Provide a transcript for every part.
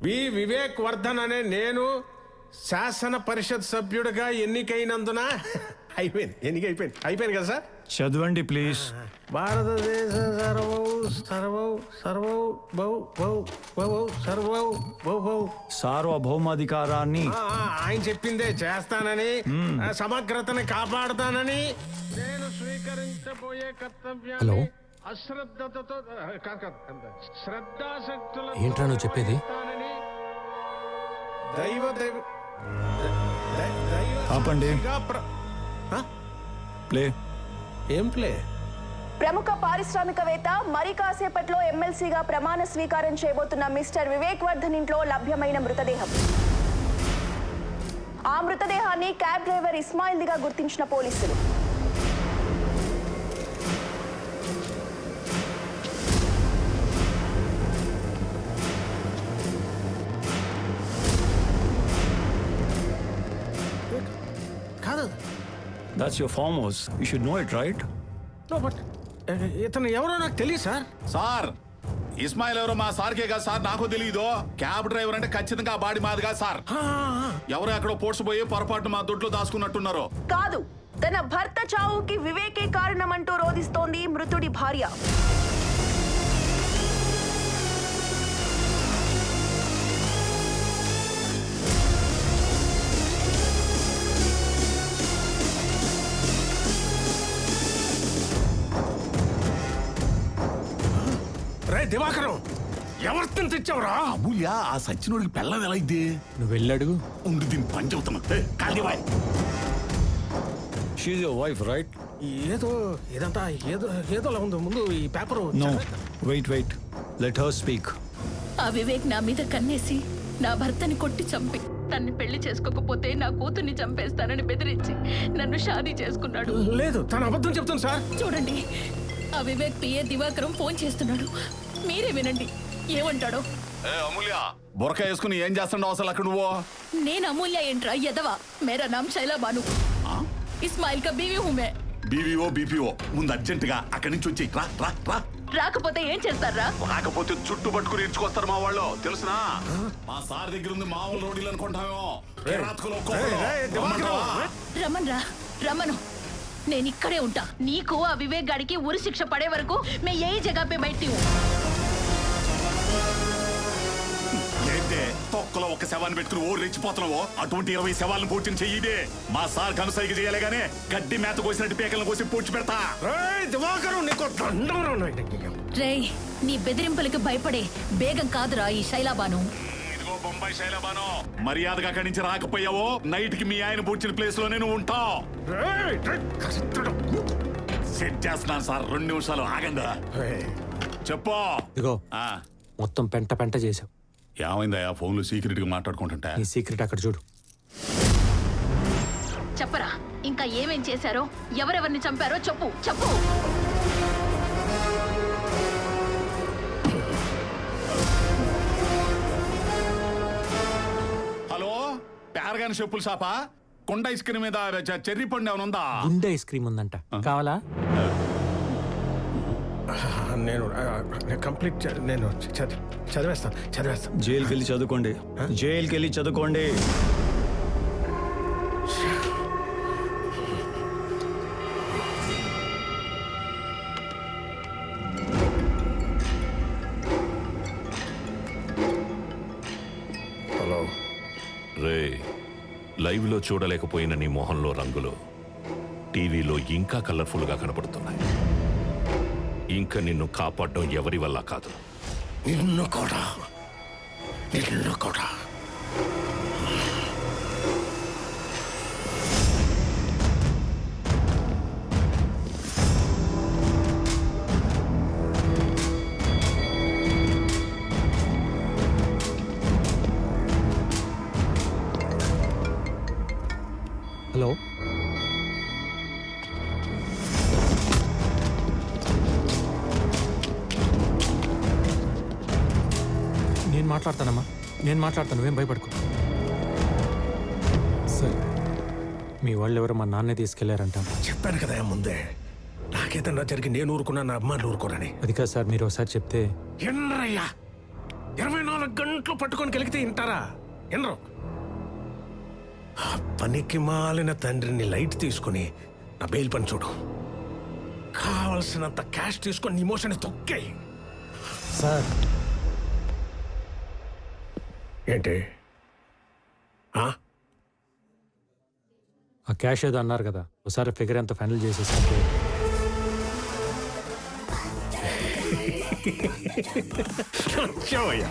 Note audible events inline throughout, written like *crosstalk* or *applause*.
వి వివేక్ వర్ధన్ అనే నేను శాసన పరిషత్ సభ్యుడిగా ఎన్నికైనందున *laughs* అయిపోయింది. ఎన్నిక అయిపోయింది అయిపోయింది కదా సార్? చదవండి ప్లీజ్. భారతదేశ సర్వౌ సర్వౌ సర్వౌ బౌ బౌ బౌ సర్వౌ బౌ బౌ సార్వభౌమాధికారాన్ని ఆ, ఆ, ఆయన చెప్పిందే చేస్తానని ఆ, సమగ్రతని కాపాడుతానని. నేను స్వీకరించబోయే కర్తవ్యాన్ని హలో? అశ్రద్ధతో ఆ, కాదు, కాదు, శ్రద్ధాశక్తుల ఏంట్రా నువ్వు చెప్పేది? దైవ ఆపండి. ప్లే. ఏం ప్లే? ప్రముఖ పారిశ్రామికవేత్త మరి కాసేపట్లో ఎమ్మెల్సీగా ప్రమాణ స్వీకారం చేయబోతున్న మిస్టర్ వివేక్ వర్ధన్ ఇంట్లో లభ్యమైన మృతదేహం. ఆ మృతదేహాన్ని క్యాబ్ డ్రైవర్ ఇస్మాయిల్దిగా గుర్తించిన పోలీసులు. That's your farmhouse you should know it right? No but ఇతను ఎవరో నాకు తెలియదు సార్. సార్ ఇస్మాయిల్ ఎవరో మా సార్కే కదా సార్ నాకు తెలియదు క్యాబ్ డ్రైవర్ అంటే ఖచ్చితంగా ఆ బాడీ మాదిగా సార్. ఎవరో ఎక్కడో పోడ్చిపోయి పొరపాటు మా దొడ్లో దాచుకున్నట్టున్నారు. కాదు తన భర్త చావుకి వివేకే కారణమంటూ రోధిస్తోంది మృతుడి భార్య. దివాకరం! ఎవరితో తెచ్చావురా? అమూల్య ఆ సచ్చినోడికి పెళ్ళం ఎలా ఇద్ది నువ్వు వెళ్ళడుగు ఉండి దీన్ని పని చెబుతున్నా యువర్ వైఫ్ రైట్ ఏదో ఇదంతా ఏదో ఏదోలా ఉంది ముందు ఈ paper no wait wait let her speak ఆ వివేక్ నా మీద కన్నేసి నా భర్తని కొట్టి చంపి తన్ని పెళ్ళి చేసుకోకపోతే నా కూతుర్ని చంపేస్తానని బెదిరించి నన్ను షాదీ చేసుకున్నాడు. లేదు తను అబద్ధం చెప్తుంది సార్. చూడండి ఆ వివేక్ పిఏ దివాకరం ఫోన్ చేస్తున్నాడు. మీరే వినండి. ఏమంటాడో? అమూల్య బొరక వేసుకుని ఏం చేస్తున్నావు అసలు అక్కడ నువ్వు? నేను అమూల్య ఏంట్రా ఎదవా మేరా నామ్ శైలాబాను ఇస్మాయిల్ కా బీవీ హుమే. బీవీఓ బీపీఓ ముందు అర్జెంట్గా అక్కడి నుంచి వచ్చి రా రా రా. రాకపోతే ఏం చేస్తారా? రాకపోతే చుట్టూ పట్టుకుని ఇచ్చుకొస్తారు మా వాళ్ళు. తెలుసునా? మా సార్ దగ్గర ఉంది మామూలు రోడీలు అనుకుంటామేమో. రమన్ రా రమను. నేను ఇక్కడే ఉంటా. నీకు ఆ వివేక్ గాడికి ఉరి శిక్ష పడే వరకు మే ఏ జగా పే. బయటి తొక్కలో ఒక శవాన్ని పెట్టుకుని ఓ రెచ్చిపోతున్నావు? అటువంటి ఇరవై శవాలను పూడ్చిన చెయ్యిదే మా సార్ కనుసైకి చేయలే గానీ గడ్డి మేత కోసినట్టు పీకలను కోసి పూడ్చి పెడతా. రా నీ బెదిరింపులకి భయపడే బేగం కాదురా ఈ శైలాబాను. ఇదిగో బొంబాయి శైలబాను. మర్యాదగా అక్కడి నుంచి రాకపోయావో? నైట్కి మీ ఆయన పూడ్చిన ప్లేస్లోనే నువ్వు ఉంటావు. సెట్ చేస్తున్నాను సార్ రెండు నిమిషాలు ఆగండి. రేయ్, చెప్పు. ఇదిగో. ఆ, మొత్తం పెంట పెంట చేసావు ఏమైందయ్యా ఫోన్లో సీక్రెట్గా మాట్లాడుకుంటుంటా. నీ సీక్రెట్ అక్కడ చూడు. చెప్పరా? ఇంకా ఏమేం చేశారో? ఎవరెవరిని చంపారో చెప్పు చెప్పు. హలో? పేరగాని చెప్పులు షాపా? కొండ ఐస్ క్రీమ్ మీద చె- చెర్రీ పండు ఏమైనా ఉందా? గుండె ఐస్ క్రీమ్ ఉందంట. కావాలా? నేను కంప్లీట్ నేను చదివేస్తాను చదివేస్తాను. జైలుకి వెళ్ళి చదువుకోండి. జైలుకి వెళ్ళి చదువుకోండి. హలో. రే లైవ్లో చూడలేకపోయిన నీ మొహంలో రంగులు టీవీలో ఇంకా కలర్ఫుల్గా కనపడుతున్నాయి. ఇంకా నిన్ను కాపాడడం ఎవరి వల్ల కాదు. నిన్ను కూడా. నిన్ను కూడా. నేను మాట్లాడతాను ఏం భయపడుకో. సరే మీ వాళ్ళు ఎవరో మా నాన్నే తీసుకెళ్ళారంట. చెప్పాను కదా ముందే. నాకేదన్నా జరిగి నేను ఊరుకున్నా నా అమ్మాయిలు ఊరుకోరని. అది కాదు సార్ మీరు ఒకసారి చెప్తే. ఎన్నరయ్యా ఇరవై నాలుగు గంటలు పట్టుకొని కలిగితే వింటారా వినరు ఆ పనికి మాలిన తండ్రిని లైట్ తీసుకుని నా బెయిల్ పని చూడు. కావలసినంత క్యాష్ తీసుకొని ఇమోషన్ తొక్కాయి. సార్ ఏంటి ఆ? ఆ క్యాష్ ఏదో అన్నారు కదా ఒకసారి ఫిగర్ ఎంత ఫైనల్ చేసేసంటే వచ్చావయ్యా.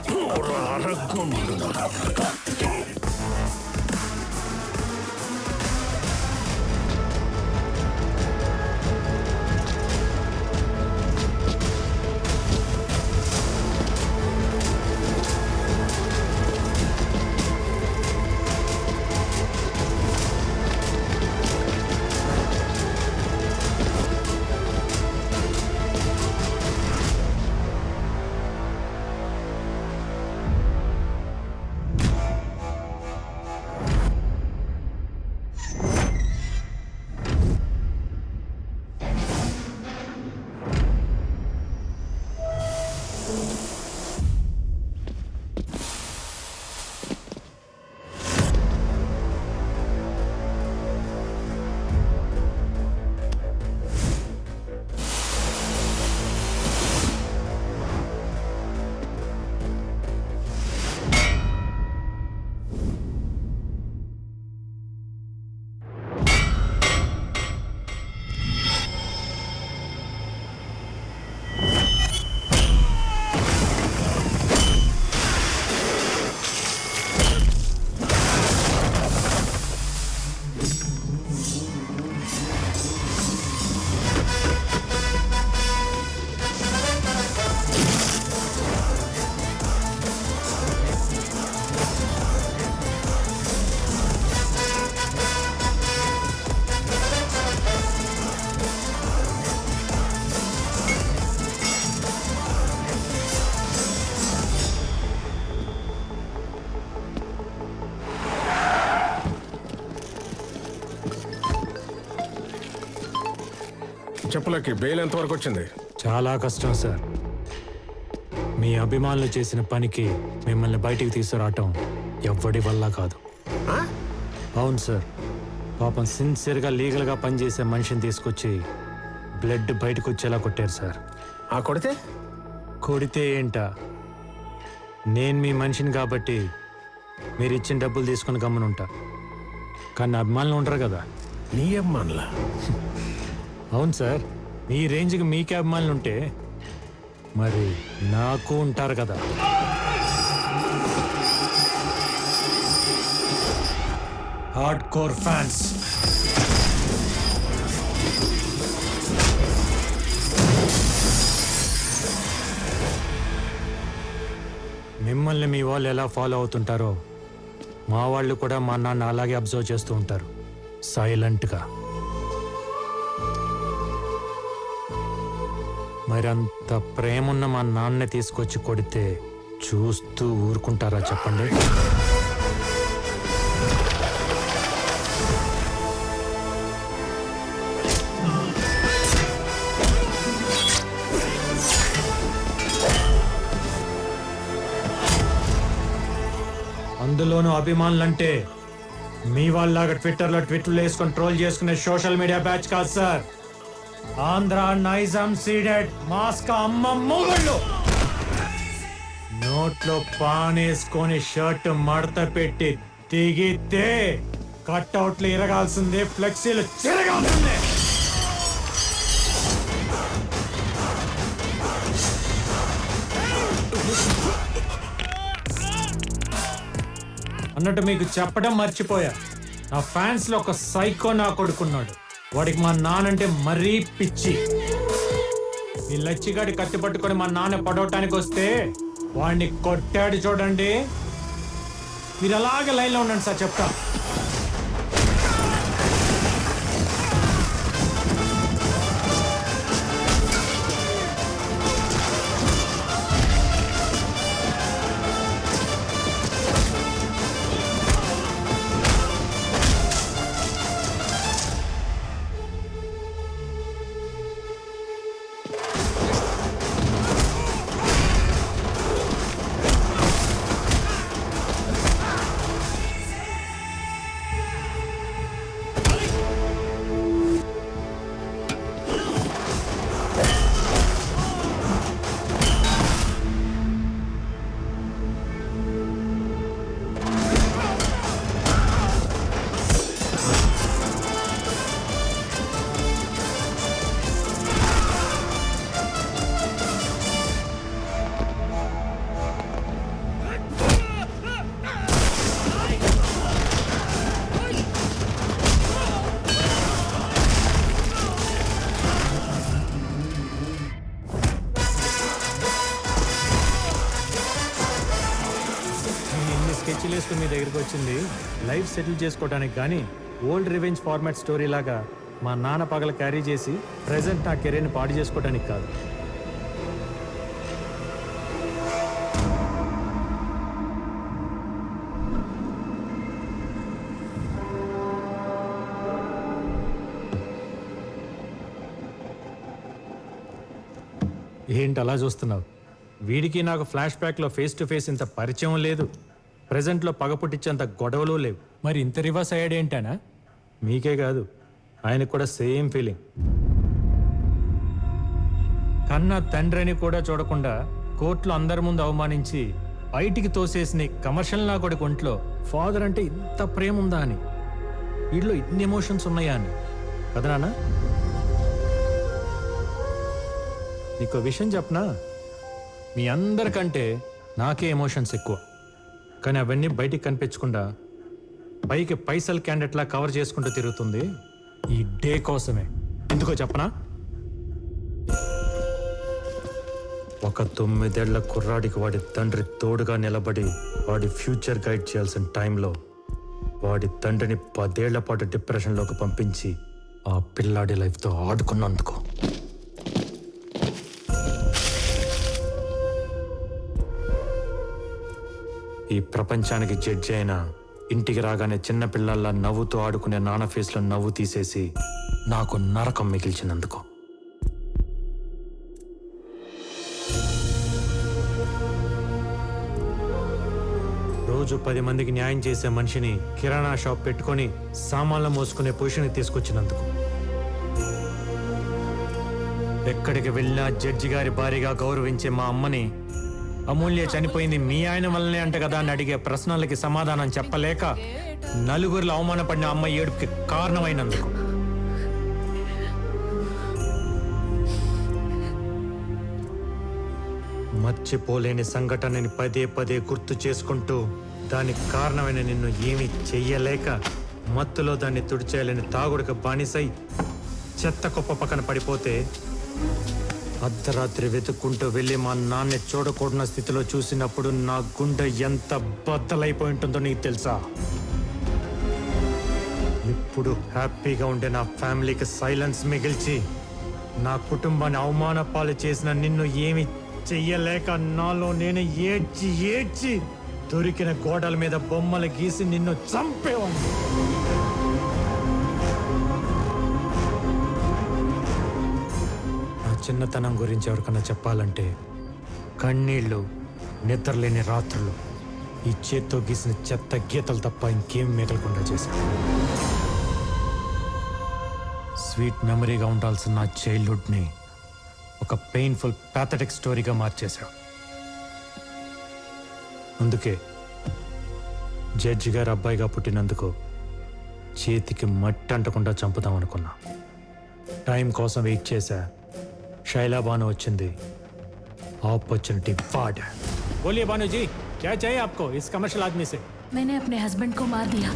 చెప్పులకి బెయిల్ ఎంత వరకు వచ్చింది? చాలా కష్టం సార్. మీ అభిమానులు చేసిన పనికి మిమ్మల్ని బయటికి తీసుకురావటం ఎవ్వడి వల్ల కాదు? అవును సార్. పాపం సిన్సియర్గా లీగల్గా పనిచేసే మనిషిని తీసుకొచ్చి బ్లడ్ బయటకు వచ్చేలా కొట్టారు సార్. ఆ కొడితే? కొడితే ఏంటా? నేను మీ మనిషిని కాబట్టి మీరు ఇచ్చిన డబ్బులు తీసుకుని గమ్మునుంటా. కానీ అభిమానులు ఉంటారు కదా. నీ అమ్మన్లా అవును సార్. మీ రేంజ్కి మీకే అభిమానులు ఉంటే మరి నాకు ఉంటారు కదా. Hardcore fans. మిమ్మల్ని మీ వాళ్ళు ఎలా ఫాలో అవుతుంటారో మా వాళ్ళు కూడా మా నాన్న అలాగే అబ్జర్వ్ చేస్తూ ఉంటారు. సైలెంట్గా. మరంత ప్రేమున్న మా నాన్న తీసుకొచ్చి కొడితే చూస్తూ ఊరుకుంటారా చెప్పండి? అందులోనూ అభిమానులంటే మీ వాళ్ళలాగా ట్విట్టర్లో ట్విట్లు వేసుకొని ట్రోల్ చేసుకునే సోషల్ మీడియా బ్యాచ్ కాదు సార్. ఆంధ్ర నైజాం సీడెడ్ మాస్క్ అమ్మ మొగుళ్ళు. నోట్లో పానేసుకొని షర్ట్ మడత పెట్టి దిగితే కట్అవుట్లు ఇరగాల్సిందే ఫ్లెక్సీలు చిరగాల్సిందే అన్నట్టు మీకు చెప్పడం మర్చిపోయా. నా ఫ్యాన్స్లో ఒక సైకో నా కొడుకున్నాడు. వాడికి మా నానంటే మరీ పిచ్చి. ఈ లచ్చిగాడి కత్తి పట్టుకొని మా నాన్న పడవటానికి వస్తే వాడిని కొట్టాడు చూడండి. మీరు అలాగే లైన్లో ఉండండి సార్ చెప్తా. వచ్చింది. లైఫ్ సెటిల్ చేసుకోవడానికి కానీ ఓల్డ్ రివెంజ్ ఫార్మాట్ స్టోరీ లాగా మా నాన్న పగల క్యారీ చేసి ప్రెసెంట్ నా కెరీర్ని పాడు చేసుకోవడానికి కాదు. ఏంటి అలా చూస్తున్నావు? వీడికి నాకు ఫ్లాష్ బ్యాక్లో ఫేస్ టు ఫేస్ ఇంత పరిచయం లేదు. ప్రజెంట్లో పగ పుట్టించేంత గొడవలు లేవు. మరి ఇంత రివర్స్ అయ్యాడు ఏంటనా? మీకే కాదు ఆయనకు కూడా సేమ్ ఫీలింగ్. కన్న తండ్రిని కూడా చూడకుండా కోర్టులో అందరి ముందు అవమానించి బయటికి తోసేసిన కమర్షియల్ నా కొడుకు ఒంట్లో ఫాదర్ అంటే ఇంత ప్రేమ ఉందా అని. వీటిలో ఇన్ని ఎమోషన్స్ ఉన్నాయా అని. కదా నాన్న? నీకు విషయం చెప్పనా? మీ అందరికంటే నాకే ఎమోషన్స్ ఎక్కువ. కానీ అవన్నీ బయటికి కనిపించకుండా పైకి పైసల్ క్యాండిడేట్లా కవర్ చేసుకుంటూ తిరుగుతుంది. ఈ డే కోసమే. ఎందుకో చెప్పనా? ఒక తొమ్మిదేళ్ళ కుర్రాడికి వాడి తండ్రి తోడుగా నిలబడి వాడి ఫ్యూచర్ గైడ్ చేయాల్సిన టైంలో వాడి తండ్రిని పదేళ్ళ పాటు డిప్రెషన్లోకి పంపించి ఆ పిల్లాడి లైఫ్తో ఆడుకున్నందుకు. ఈ ప్రపంచానికి జడ్జి అయిన ఇంటికి రాగానే చిన్న పిల్లల్లా నవ్వుతూ ఆడుకునే నాన్న ఫేస్లో నవ్వు తీసేసి నాకు నరకం మిగిల్చినందుకు. రోజు పది మందికి న్యాయం చేసే మనిషిని కిరాణా షాప్ పెట్టుకొని సామాన్లు మోసుకునే పొజిషన్కి తీసుకొచ్చినందుకు. ఎక్కడికి వెళ్ళినా జడ్జి గారి భారీగా గౌరవించే మా అమ్మని అమూల్య చనిపోయింది మీ ఆయన వల్లనే అంట కదా అని అడిగే ప్రశ్నలకి సమాధానం చెప్పలేక నలుగురిలో అవమానపడిన అమ్మాయి ఏడుపుకి కారణమైనందుకు. మర్చిపోలేని సంఘటనని పదే పదే గుర్తు చేసుకుంటూ దానికి కారణమైన నిన్ను ఏమీ చెయ్యలేక మత్తులో దాన్ని తుడిచేయాలని తాగుడికి బానిసై చెత్త కుప్ప పక్కన పడిపోతే అర్ధరాత్రి వెతుక్కుంటూ వెళ్ళి మా నాన్న చూడకూడన స్థితిలో చూసినప్పుడు నా గుండె ఎంత బద్దలైపోయి ఉంటుందో నీకు తెలుసా? ఇప్పుడు హ్యాపీగా ఉండే నా ఫ్యామిలీకి సైలెన్స్ మిగిల్చి నా కుటుంబాన్ని అవమాన పాలు చేసిన నిన్ను ఏమి చెయ్యలేక నాలో నేను ఏడ్చి ఏడ్చి దొరికిన గోడల మీద బొమ్మలు గీసి నిన్ను చంపేవాడిని చిన్నతనం గురించి ఎవరికన్నా చెప్పాలంటే కన్నీళ్ళు నిద్రలేని రాత్రులు ఈ చేత్తో గీసిన చెత్త గీతలు తప్ప ఇంకేం మిగలకుండా చేశాను స్వీట్ మెమరీగా ఉండాల్సిన నా చైల్డ్హుడ్ని ఒక పెయిన్ఫుల్ ప్యాథటిక్ స్టోరీగా మార్చేశాడు అందుకే జడ్జి గారు అబ్బాయిగా పుట్టినందుకు చేతికి మట్టి అంటకుండా చంపుదాం అనుకున్నా. టైం కోసం వెయిట్ చేశా. శైలా బాను వచ్చింది ఆపర్చునిటీ వాడా बोलिए बानू जी क्या चाहिए आपको इस कमर्शियल आदमी से मैंने अपने हस्बैंड को मार दिया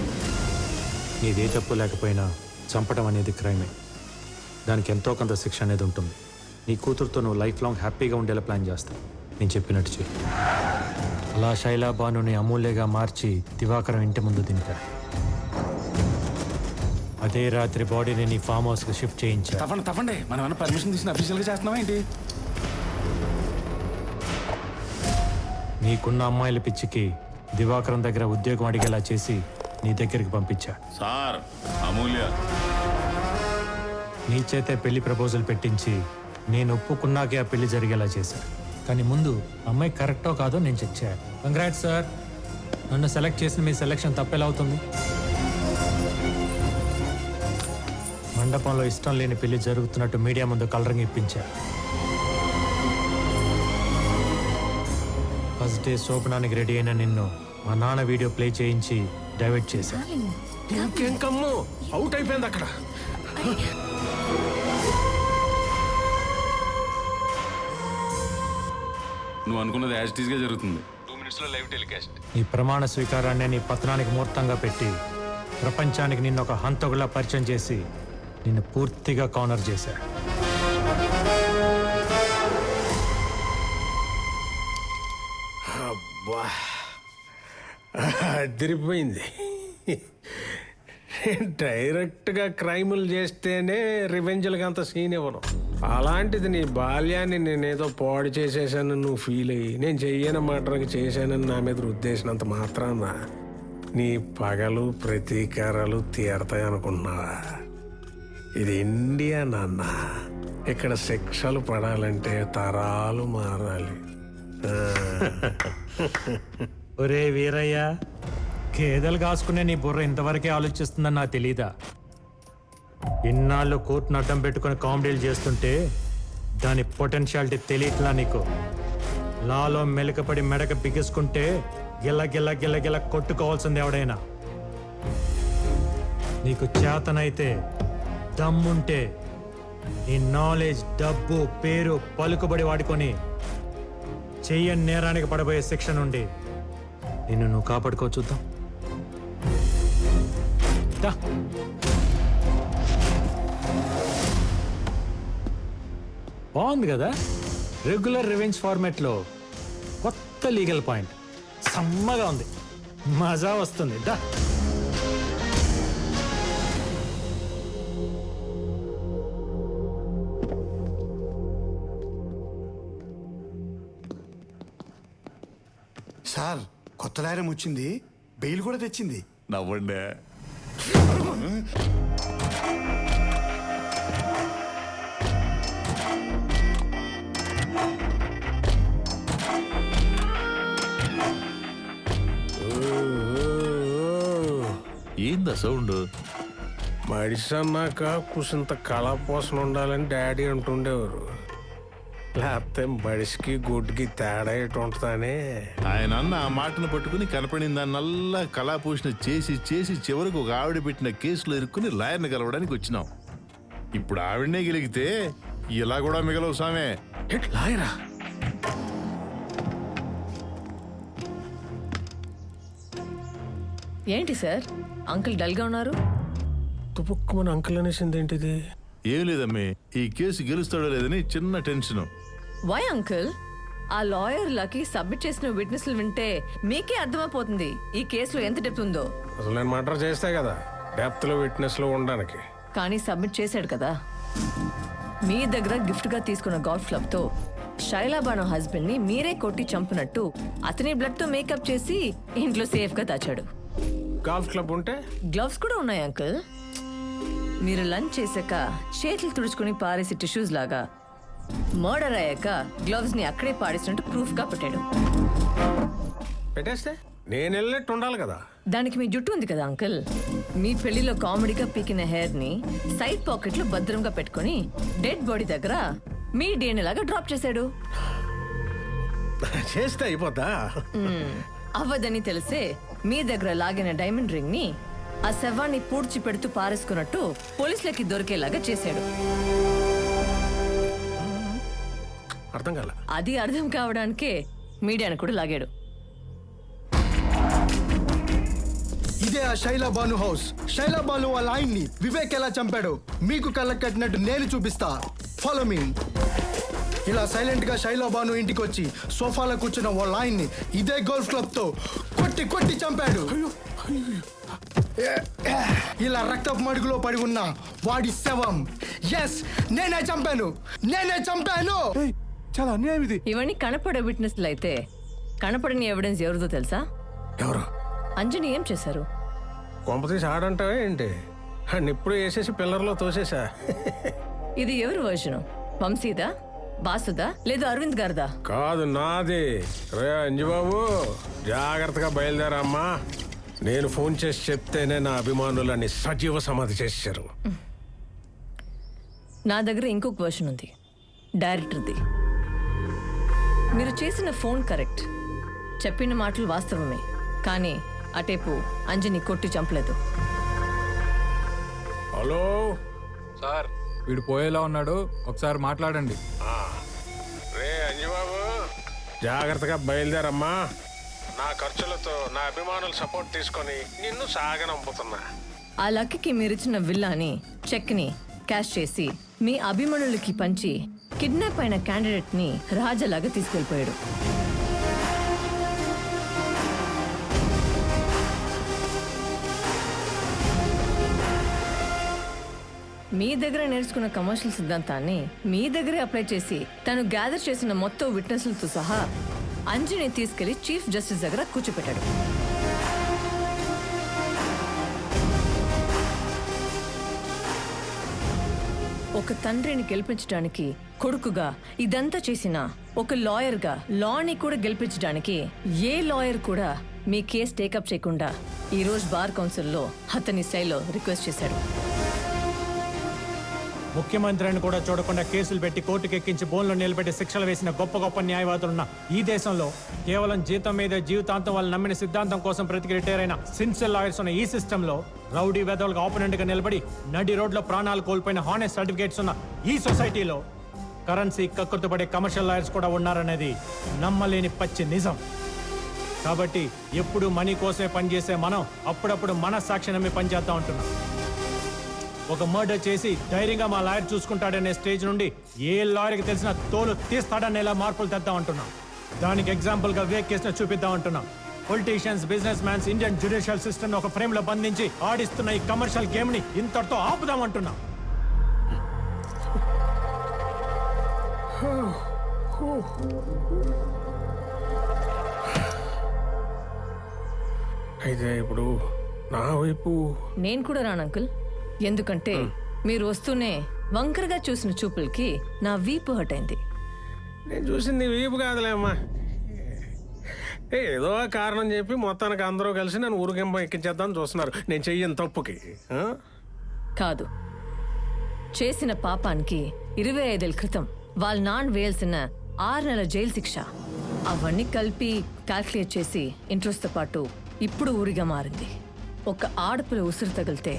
నీదే తప్పు లేకపోయినా చంపడం అనేది క్రైమే దానికి ఎంతో కొంత శిక్ష అనేది ఉంటుంది నీ కూతురుతో నువ్వు లైఫ్ లాంగ్ హ్యాపీగా ఉండేలా ప్లాన్ చేస్తావు నేను చెప్పినట్టు చెయ్యి అలా శైలా బానుని అమూల్యగా మార్చి దివాకరం ఇంటి ముందు దింపా అదే రాత్రి బాడీని నీ ఫామ్ హౌస్కి షిఫ్ట్ చేయించా. తప్పండి తప్పండి మనం ఏమైనా పర్మిషన్ తీసుకుని అఫీషియల్గా చేస్తున్నావా ఏంటి? నీకున్న అమ్మాయిల పిచ్చికి దివాకరం దగ్గర ఉద్యోగం అడిగేలా చేసి నీ దగ్గరికి పంపించా. సార్ అమూల్య. నీ చేతే పెళ్ళి ప్రపోజల్ పెట్టించి నేను ఒప్పుకున్నాకే ఆ పెళ్ళి జరిగేలా చేశా. కానీ ముందు అమ్మాయి కరెక్టో కాదో నేను చెక్ చేయాలి కంగ్రాట్ సార్ నన్ను సెలెక్ట్ చేసిన మీ సెలెక్షన్ తప్పెలా అవుతుంది. మండపంలో ఇష్టం లేని పెళ్ళి జరుగుతున్నట్టు మీడియా ముందు కలరింగ్ ఇప్పించా. ఫస్ట్ డే శోభనానికి రెడీ అయిన నిన్ను మా నాన్న వీడియో ప్లే చేయించి డైవర్ట్ చేశా. ఇంకేం కమ్ము అవుట్ అయిపోయింది అక్కడ. నువ్వు అనుకున్నది యాజ్ టీజ్గా జరుగుతుంది. నీ ప్రమాణ స్వీకారాన్ని నీ పతనానికి ముహూర్తంగా పెట్టి ప్రపంచానికి నిన్ను ఒక హంతకులా పరిచయం చేసి నిన్ను పూర్తిగా కార్నర్ చేశా. అబ్బా. అదిరిపోయింది. డైరెక్ట్గా క్రైములు చేస్తేనే రివెంజ్లకి అంత సీన్ ఇవ్వను. అలాంటిది నీ బాల్యాన్ని నేనేదో పాడు చేసేసానని నువ్వు ఫీల్ అయ్యి నేను చెయ్యని మాటకి చేశానని నా మీద ఉద్దేశినంత మాత్రాన నీ పగలు ప్రతీకారాలు తీరతాయి అనుకుంటున్నావా? ఇది ఇండియా నాన్న. ఇక్కడ శిక్షలు పడాలంటే తరాలు మారాలి. *laughs* ఒరే వీరయ్య గేదెలు కాసుకునే నీ బుర్ర ఇంతవరకే ఆలోచిస్తుందని నాకు తెలీదా? ఇన్నాళ్ళు కోర్టును అడ్డం పెట్టుకుని కామెడీలు చేస్తుంటే దాని పొటెన్షియాలిటీ తెలియట్లా నీకు? లాలో మెలకపడి మెడక బిగించుకుంటే గిల్ల గిల్ల గిల్ల గిల్ల కొట్టుకోవాల్సింది ఎవడైనా. నీకు చేతనైతే దమ్ముంటే నీ నాలెడ్జ్ డబ్బు పేరు పలుకుబడి వాడుకొని చెయ్యని నేరానికి పడబోయే శిక్ష నుండి నిన్ను నువ్వు కాపాడుకో చూద్దాం. బాగుంది కదా? రెగ్యులర్ రివెంజ్ ఫార్మాట్లో కొత్త లీగల్ పాయింట్. సమ్మగా ఉంది. మజా వస్తుంది. దా. కొత్త లాయరం వచ్చింది బెయిల్ కూడా తెచ్చింది. నవ్వండి. ఏందా సౌండ్? మడిసి అన్నాక కుసింత కళాపోసన ఉండాలని డాడీ అంటుండేవారు. లేకపోతే మడిసికి గుడ్డుకి తేడా ఎటు ఉంటుందని? ఆయన అన్న ఆ మాటను పట్టుకుని కనపడిన దాన్నల్లా కళాపోషణ చేసి చేసి చివరకు ఒక ఆవిడ పెట్టిన కేసులో ఇరుక్కుని లాయర్ని కలవడానికి వచ్చినాం. ఇప్పుడు ఆవిడనే గెలిగితే ఇలా కూడా మిగలవు సామే. లాయరా! ఏంటి సార్? అంకుల్ డల్గా ఉన్నారు? తుపుక్కుమని అంకుల్ అనేసింది ఏంటిది ఏం లేదమ్మే ఈ కేసు గెలుస్తాడో లేదని చిన్న టెన్షన్. వై అంకుల్ ఆ లాయర్లకి సబ్మిట్ చేసిన విట్నెస్లు వింటే మీకే అర్థమైపోతుంది ఈ కేసులో ఎంత డెప్త్ ఉందో. అసలు నేను మర్డర్ చేస్తే కదా డెప్త్లో విట్నెస్లో ఉండడానికి. కానీ సబ్మిట్ చేశాడు కదా. మీ దగ్గర గిఫ్ట్గా తీసుకున్న గోల్ఫ్ క్లబ్తో శైలాబాను హస్బెండ్ని మీరే కొట్టి చంపినట్టు అతని బ్లడ్తో మేకప్ చేసి ఇంట్లో సేఫ్గా దాచాడు. గాల్ఫ్ క్లబ్ ఉంటే? గ్లవ్స్ కూడా ఉన్నాయి అంకుల్. మీరు లంచ్ చేశాక చేతులు తుడుచుకుని పారేసి టిష్యూస్ లాగా మర్డర్ అయ్యాక గ్లవ్స్ని అక్కడే పాడేసినట్టు ప్రూఫ్గా పెట్టాడు. పెట్టేస్తే? నేను వెళ్ళినట్టు ఉండాలి కదా. దానికి మీ జుట్టు ఉంది కదా అంకుల్. మీ పెళ్ళిలో కామెడీగా పీకిన హెయిర్ని సైడ్ పాకెట్లో భద్రంగా పెట్టుకొని డెడ్ బాడీ దగ్గర మీ డేని లాగా డ్రాప్ చేశాడు. *laughs* చేస్తే అయిపోద్దా? అవ్వదని తెలిసే మీ దగ్గర లాగిన డైమండ్ రింగ్ని ఆ శవాన్ని పూడ్చి పెడుతూ పారేసుకున్నట్టు పోలీసులకి దొరికేలాగా చేశాడు. అర్థం కాల. అది అర్థం కావడానికే మీడియాను కూడా లాగాడు. ఇదే ఆ శైలా బాను హౌస్. శైలా బాను వాళ్ళ ఆయన్ని వివేక్ ఎలా చంపాడు మీకు కళ్ళకు కట్టినట్టు నేను చూపిస్తా. ఫాలో మీ ఇలా సైలెంట్గా శైలా బాను ఇంటికి వచ్చి సోఫాలో కూర్చున్న వాళ్ళ ఆయన్ని ఇదే గోల్ఫ్ క్లబ్తో కొట్టి కొట్టి చంపాడు. ఇలా రక్తపు మడుగులో పడి ఉన్న వాడి శవం. ఎస్ నేనే చంపాను. నేనే చంపాను. చాలా అన్యాయం ఇది. ఇవన్నీ కనపడే విట్నెస్లు అయితే కనపడని ఎవిడెన్స్ ఎవరిదో తెలుసా? ఎవరు? అంజని ఏం చేశారు? కొంపతీసి ఆడంటావా ఏంటి? అండ్ ఇప్పుడు వేసేసి పిల్లర్లో తోసేసా. ఇది ఎవరి వర్షను వంశీదా? బాసుదా? లేదా అరవింద్ గారిదా? కాదు నాది. రే అంజుబాబు జాగ్రత్తగా బయలుదేరమ్మా. నేను ఫోన్ చేసి చెప్తేనే నా అభిమానులని సజీవ సమాధి చేశారు నా దగ్గర ఇంకొక వర్షన్ ఉంది. డైరెక్టర్ది. మీరు చేసిన ఫోన్ కరెక్ట్. చెప్పిన మాటలు వాస్తవమే. కానీ అటేపు అంజని కొట్టి చంపలేదు. హలో? సార్. వీడు పోయేలా ఉన్నాడు? ఒకసారి మాట్లాడండి. రే అంజుబాబు. జాగ్రత్తగా బయలుదేరమ్మా. నా ఖర్చులతో నా అభిమానుల సపోర్ట్ తీసుకొని నిన్ను సాగనంపుతున్నా. ఆ లక్కీకి మీరిచ్చిన విల్లాని చెక్ని క్యాష్ చేసి మీ అభిమానులకి పంచి కిడ్నాప్ అయిన క్యాండిడేట్ని రాజలాగా తీసుకెళ్ళిపోయాడు మీ దగ్గర నేర్చుకున్న కమర్షియల్ సిద్ధాంతాన్ని మీ దగ్గరే అప్లై చేసి తను గ్యాదర్ చేసిన మొత్తం విట్నెస్లతో సహా అంజని తీసుకెళ్ళి చీఫ్ జస్టిస్ దగ్గర కూర్చోపెట్టాడు. ఒక తండ్రిని గెలిపించడానికి కొడుకుగా ఇదంతా చేసిన ఒక లాయర్గా లాని కూడా గెలిపించడానికి ఏ లాయర్ కూడా మీ కేసు టేకప్ చేయకుండా ఈ రోజు బార్ కౌన్సిల్లో అతని శైలో రిక్వెస్ట్ చేశాడు. ముఖ్యమంత్రిని కూడా చూడకుండా కేసులు పెట్టి కోర్టుకు ఎక్కించి బోన్లో నిలబెట్టి శిక్షలు వేసిన గొప్ప గొప్ప న్యాయవాదులున్న ఈ దేశంలో కేవలం జీతం మీద జీవితాంతం వాళ్ళు నమ్మిన సిద్ధాంతం కోసం ప్రతికి రిటైర్ అయిన సిన్సియర్ లాయర్స్ ఉన్న ఈ సిస్టంలో రౌడీ వేదవులకు ఆపోనెంట్గా నిలబడి నడి రోడ్లో ప్రాణాలు కోల్పోయిన హానెస్ట్ సర్టిఫికేట్స్ ఉన్న ఈ సొసైటీలో కరెన్సీ కక్కుర్తుపడే కమర్షియల్ లాయర్స్ కూడా ఉన్నారనేది నమ్మలేని పచ్చి నిజం. కాబట్టి ఎప్పుడు మనీ కోసమే పనిచేసే మనం అప్పుడప్పుడు మన సాక్షి నమ్మి పనిచేస్తూ ఉంటున్నాం ఒక మర్డర్ చేసి ధైర్యంగా మా లాయర్ చూసుకుంటాడనే స్టేజ్ నుండి ఏ లాయర్కి తెలిసిన తోలు తీస్తాడనేలా మార్పులు తెద్దాం అంటున్నాం. దానికి ఎగ్జాంపుల్గా వేక్ కేసును చూపిద్దాం అంటున్నాం. Politicians business mans Indian judicial system ఒక ఫ్రేమ్లో బంధించి ఆడిస్తున్న ఈ కమర్షియల్ గేమ్ని ఇంతటితో ఆపుదాం అంటున్నాం. అయితే ఇప్పుడు నా వైపు నేను కూడా రాను అంకుల్. ఎందుకంటే మీరు వస్తూనే వంకరగా చూసిన చూపులకి నా వీపు హట్ అయింది నేను చూసింది వీపు కాదులేమ్మా ఏ, ఏదో కారణం చెప్పి మొత్తానికి అందరూ కలిసి నన్ను ఊరికింప ఎక్కించేద్దాం చూస్తున్నారు. నేను చెయ్యను తప్పుకి? కాదు. చేసిన పాపానికి ఇరవై ఐదేళ్ళ క్రితం వాళ్ళ నాన్న వేయాల్సిన ఆరు నెలల జైలు శిక్ష. అవన్నీ కలిపి క్యాల్కులేట్ చేసి ఇంట్రెస్ట్తో పాటు ఇప్పుడు ఊరిగా మారింది. ఒక ఆడపిల్ల ఉసురు తగిలితే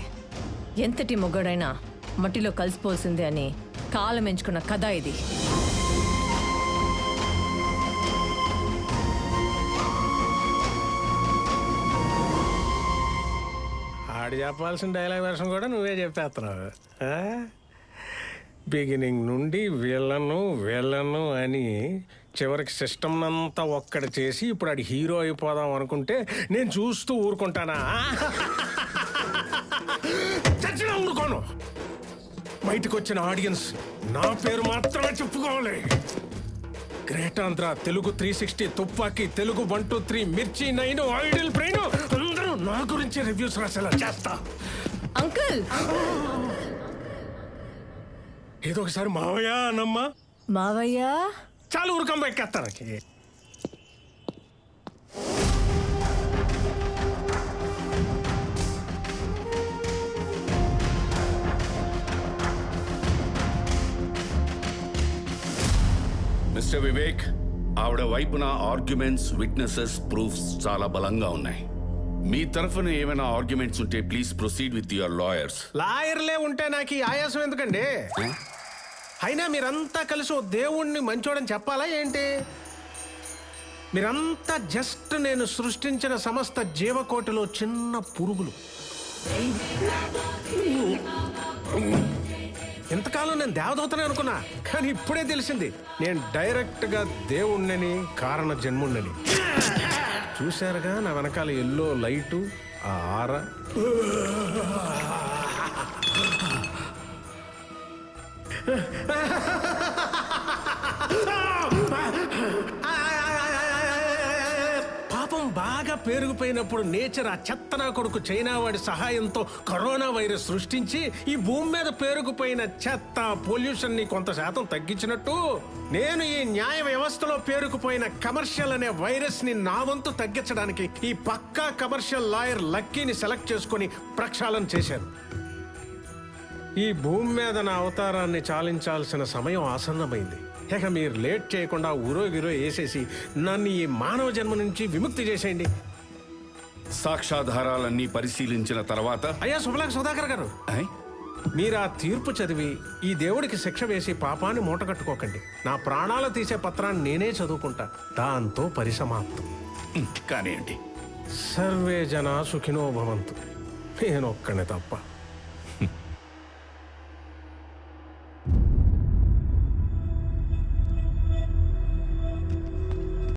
ఎంతటి మొగ్గడైనా మట్టిలో కలిసిపోల్సిందే అని కాలం ఎంచుకున్న కథ ఇది. ఆడు చెప్పాల్సిన డైలాగ్ వర్షం కూడా నువ్వే చెప్పేస్తున్నావు. బిగినింగ్ నుండి వీళ్ళను వీళ్ళను అని చివరికి సిస్టమ్ అంతా ఒక్కడ చేసి ఇప్పుడు ఆడు హీరో అయిపోదాం అనుకుంటే నేను చూస్తూ ఊరుకుంటానా? *laughs* బయటకు వచ్చిన ఆడియన్స్ నా పేరు మాత్రమే చెప్పుకోవాలి. Great Andhra Telugu three sixty Tupaki Telugu one two three Mirchi nine idlebrain అందరూ నా గురించి రివ్యూస్ రాసేలా చేస్తా. అంకుల్! ఏదో ఒకసారి మావయ్య అనమ్మా మావయ్య? చాలు ఊరుకమ్మ ఎక్కేస్తానికి మిస్టర్ వివేక్ ఆవిడ వైపున ఆర్గ్యుమెంట్స్ విట్నెసెస్ ప్రూఫ్స్ చాలా బలంగా ఉన్నాయి. మీ తరఫున ఏమైనా ఆర్గ్యుమెంట్స్ ఉంటే please proceed with your lawyers. లాయర్లే ఉంటే నాకు ఈ ఆయాసం ఎందుకండి? అయినా మీరంతా కలిసి ఓ దేవుణ్ణి మంచోడని చెప్పాలా ఏంటి? మీరంతా జస్ట్ నేను సృష్టించిన సమస్త జీవకోటిలో చిన్న పురుగులు. ఇంతకాలం నేను దేవదూతనే అనుకున్నా కానీ ఇప్పుడే తెలిసింది. నేను డైరెక్ట్గా దేవుణ్ణని కారణ జన్ముణ్ణని. చూశారుగా నా వెనకాల ఎల్లో లైటు ఆ ఆర. పాపం బాగా పేరుకుపోయినప్పుడు నేచర్ ఆ చెత్తనా కొడుకు చైనా వాడి సహాయంతో కరోనా వైరస్ సృష్టించి ఈ భూమి మీద పేరుకుపోయిన చెత్త పొల్యూషన్ని కొంత శాతం తగ్గించినట్టు నేను ఈ న్యాయ వ్యవస్థలో పేరుకుపోయిన కమర్షియల్ అనే వైరస్ని నా వంతు తగ్గించడానికి ఈ పక్కా కమర్షియల్ లాయర్ లక్కీని సెలెక్ట్ చేసుకొని ప్రక్షాళన చేశాను. ఈ భూమి మీద నా అవతారాన్ని చాలించాల్సిన సమయం ఆసన్నమైంది. ఇక మీరు లేట్ చేయకుండా ఊరో గిరో వేసేసి నన్ను ఈ మానవ జన్మ నుంచి విముక్తి చేసేయండి. సాక్ష్యాధారాలన్నీ పరిశీలించిన తర్వాత అయ్యా శుభలాక సుధాకర్ గారు. మీరు ఆ తీర్పు చదివి ఈ దేవుడికి శిక్ష వేసి పాపాన్ని మూట కట్టుకోకండి. నా ప్రాణాలు తీసే పత్రాన్ని నేనే చదువుకుంటా. దాంతో పరిసమాప్తం. కానివ్వండి సర్వే జన సుఖినో భవంతు. నేనొక్కనే తప్ప.